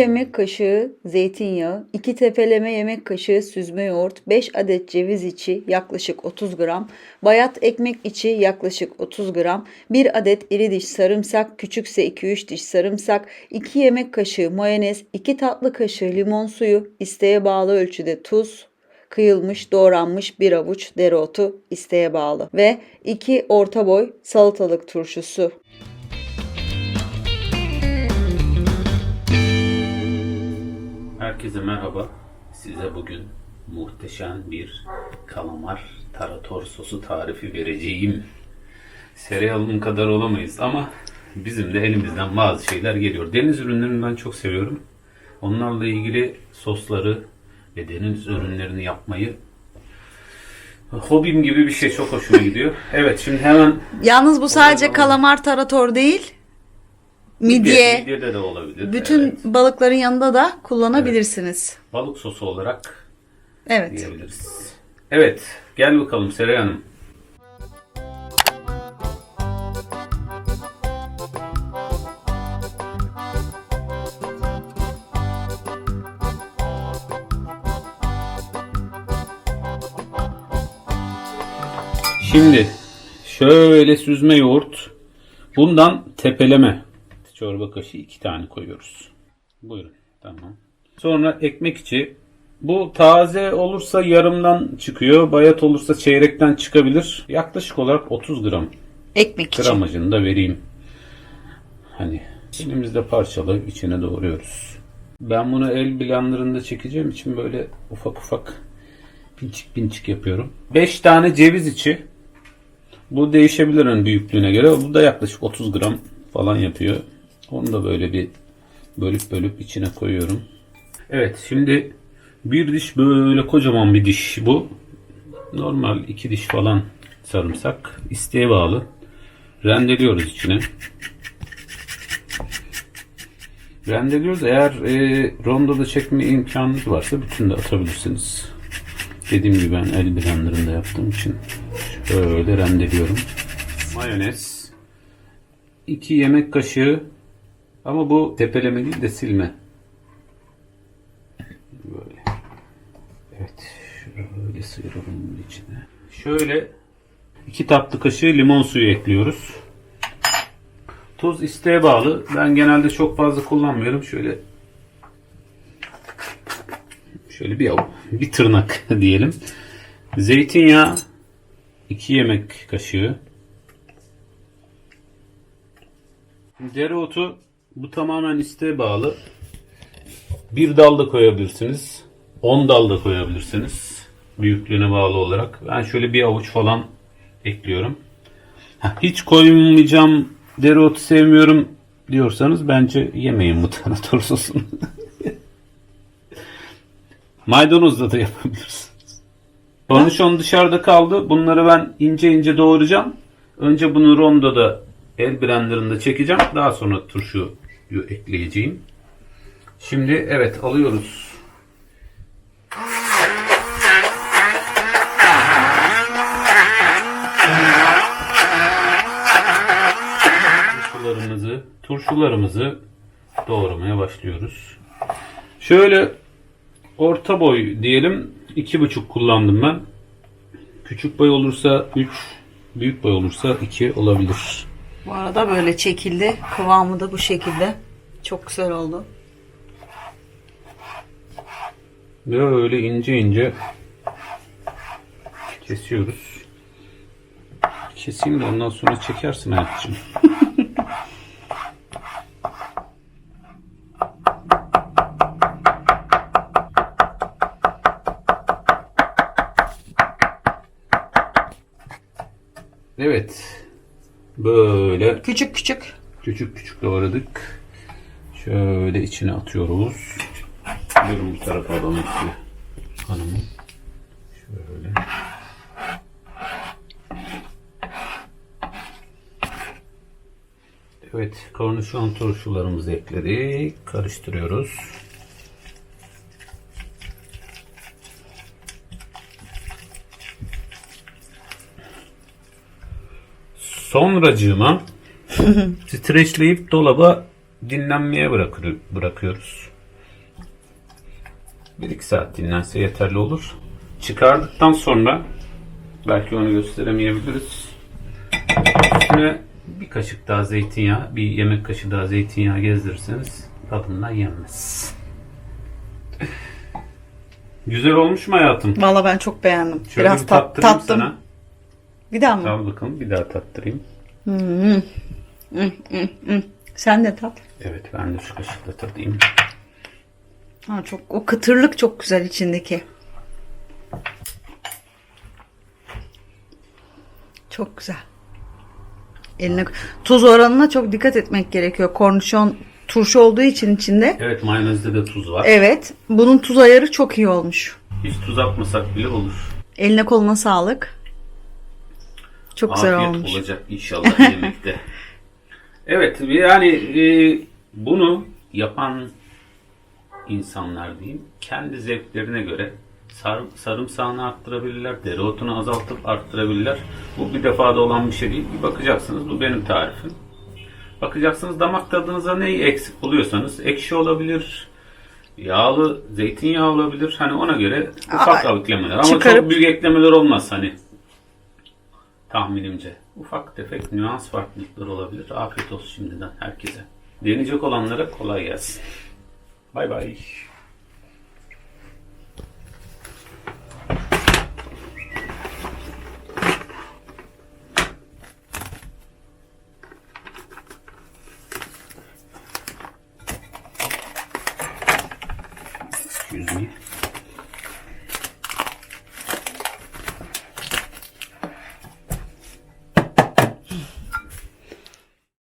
yemek kaşığı zeytinyağı, 2 tepeleme yemek kaşığı süzme yoğurt, 5 adet ceviz içi yaklaşık 30 gram, bayat ekmek içi yaklaşık 30 gram, 1 adet iri diş sarımsak, küçükse 2-3 diş sarımsak, 2 yemek kaşığı mayonez, 2 tatlı kaşığı limon suyu, isteğe bağlı ölçüde tuz, kıyılmış doğranmış bir avuç dereotu isteğe bağlı ve 2 orta boy salatalık turşusu. Herkese merhaba. Size bugün muhteşem bir kalamar tarator sosu tarifi vereceğim. Seriyalın kadar olamayız ama bizim de elimizden bazı şeyler geliyor. Deniz ürünlerini ben çok seviyorum. Onlarla ilgili sosları ve deniz ürünlerini yapmayı hobim gibi bir şey çok hoşuma gidiyor. Evet şimdi hemen Yalnız bu sadece kalamar tarator değil. Midye, midyede de olabilir. bütün Evet. balıkların yanında da kullanabilirsiniz. Balık sosu olarak Evet. diyebiliriz. Evet, gel bakalım Seray Hanım. Şimdi şöyle süzme yoğurt. Bundan tepeleme. Çorba kaşığı iki tane koyuyoruz. Buyurun. Tamam. Sonra ekmek içi. Bu taze olursa yarımdan çıkıyor. Bayat olursa çeyrekten çıkabilir. Yaklaşık olarak 30 gram. Ekmek için. Gramajını da vereyim. Hani elimizde parçalı içine doğruyoruz. Ben bunu el blenderında çekeceğim için böyle ufak ufak pinçik pinçik yapıyorum. 5 tane ceviz içi. Bu değişebilir hani büyüklüğüne göre. Bu da yaklaşık 30 gram falan yapıyor. Onu da böyle bir bölüp bölüp içine koyuyorum. Evet şimdi bir diş böyle kocaman bir diş bu. Normal iki diş falan sarımsak. isteğe bağlı. Rendeliyoruz içine. Rendeliyoruz. Eğer e, rondoda çekme imkanınız varsa bütün de atabilirsiniz. Dediğim gibi ben el blenderında yaptığım için şöyle rendeliyorum. Mayonez. 2 yemek kaşığı ama bu tepeleme değil de silme. Böyle. Evet. Şöyle sıyıralım bunun içine. Şöyle 2 tatlı kaşığı limon suyu ekliyoruz. Tuz isteğe bağlı. Ben genelde çok fazla kullanmıyorum. Şöyle şöyle bir bir tırnak diyelim. Zeytinyağı 2 yemek kaşığı. Dereotu bu tamamen isteğe bağlı. Bir dal da koyabilirsiniz. 10 dal da koyabilirsiniz. Büyüklüğüne bağlı olarak. Ben şöyle bir avuç falan ekliyorum. Hiç koymayacağım dereotu sevmiyorum diyorsanız bence yemeyin bu tarator sosunu. Maydanozla da yapabilirsiniz. Kornişon dışarıda kaldı. Bunları ben ince ince doğrayacağım. Önce bunu rondoda el blenderında çekeceğim. Daha sonra turşuyu ekleyeceğim. Şimdi evet alıyoruz. turşularımızı turşularımızı doğramaya başlıyoruz. Şöyle orta boy diyelim iki buçuk kullandım ben. Küçük boy olursa 3, büyük boy olursa 2 olabilir. Bu arada böyle çekildi. Kıvamı da bu şekilde. Çok güzel oldu. Böyle ince ince kesiyoruz. Keseyim de ondan sonra çekersin hayatım. Evet. Böyle Küçük küçük. küçük küçük doğradık. Şöyle içine atıyoruz. Buyurun bu tarafa alalım size. Hanımım. Şöyle. Evet, kornişon turşularımızı ekledik. Karıştırıyoruz. Sonracığıma streçleyip dolaba dinlenmeye bırakır- bırakıyoruz. 1-2 saat dinlense yeterli olur. Çıkardıktan sonra belki onu gösteremeyebiliriz. Üstüne bir kaşık daha zeytinyağı, bir yemek kaşığı daha zeytinyağı gezdirirseniz tadından yenmez. Güzel olmuş mu hayatım? Valla ben çok beğendim. Şöyle Biraz bir tat, tattım. sana. Bir daha mı? Al bakalım bir daha tattırayım. Sen de tat. Evet ben de şu kaşıkla tadayım. Ha, çok o kıtırlık çok güzel içindeki. Çok güzel. Eline tuz oranına çok dikkat etmek gerekiyor. Kornişon turşu olduğu için içinde. Evet mayonezde de tuz var. Evet. Bunun tuz ayarı çok iyi olmuş. Hiç tuz atmasak bile olur. Eline koluna sağlık. Çok güzel Afiyet olmuş. olacak inşallah yemekte. Evet yani e, bunu yapan insanlar diyeyim kendi zevklerine göre sar, sarımsağını arttırabilirler, dereotunu azaltıp arttırabilirler. Bu bir defada olan bir şey değil. Bir bakacaksınız bu benim tarifim. Bakacaksınız damak tadınıza neyi eksik buluyorsanız ekşi olabilir, yağlı zeytinyağı olabilir. Hani ona göre ufak Ama eklemeler ama çıkarıp- çok büyük eklemeler olmaz hani tahminimce. Ufak tefek nüans farklılıkları olabilir. Afiyet olsun şimdiden herkese. Deneyecek olanlara kolay gelsin. Bay bay. Excuse me.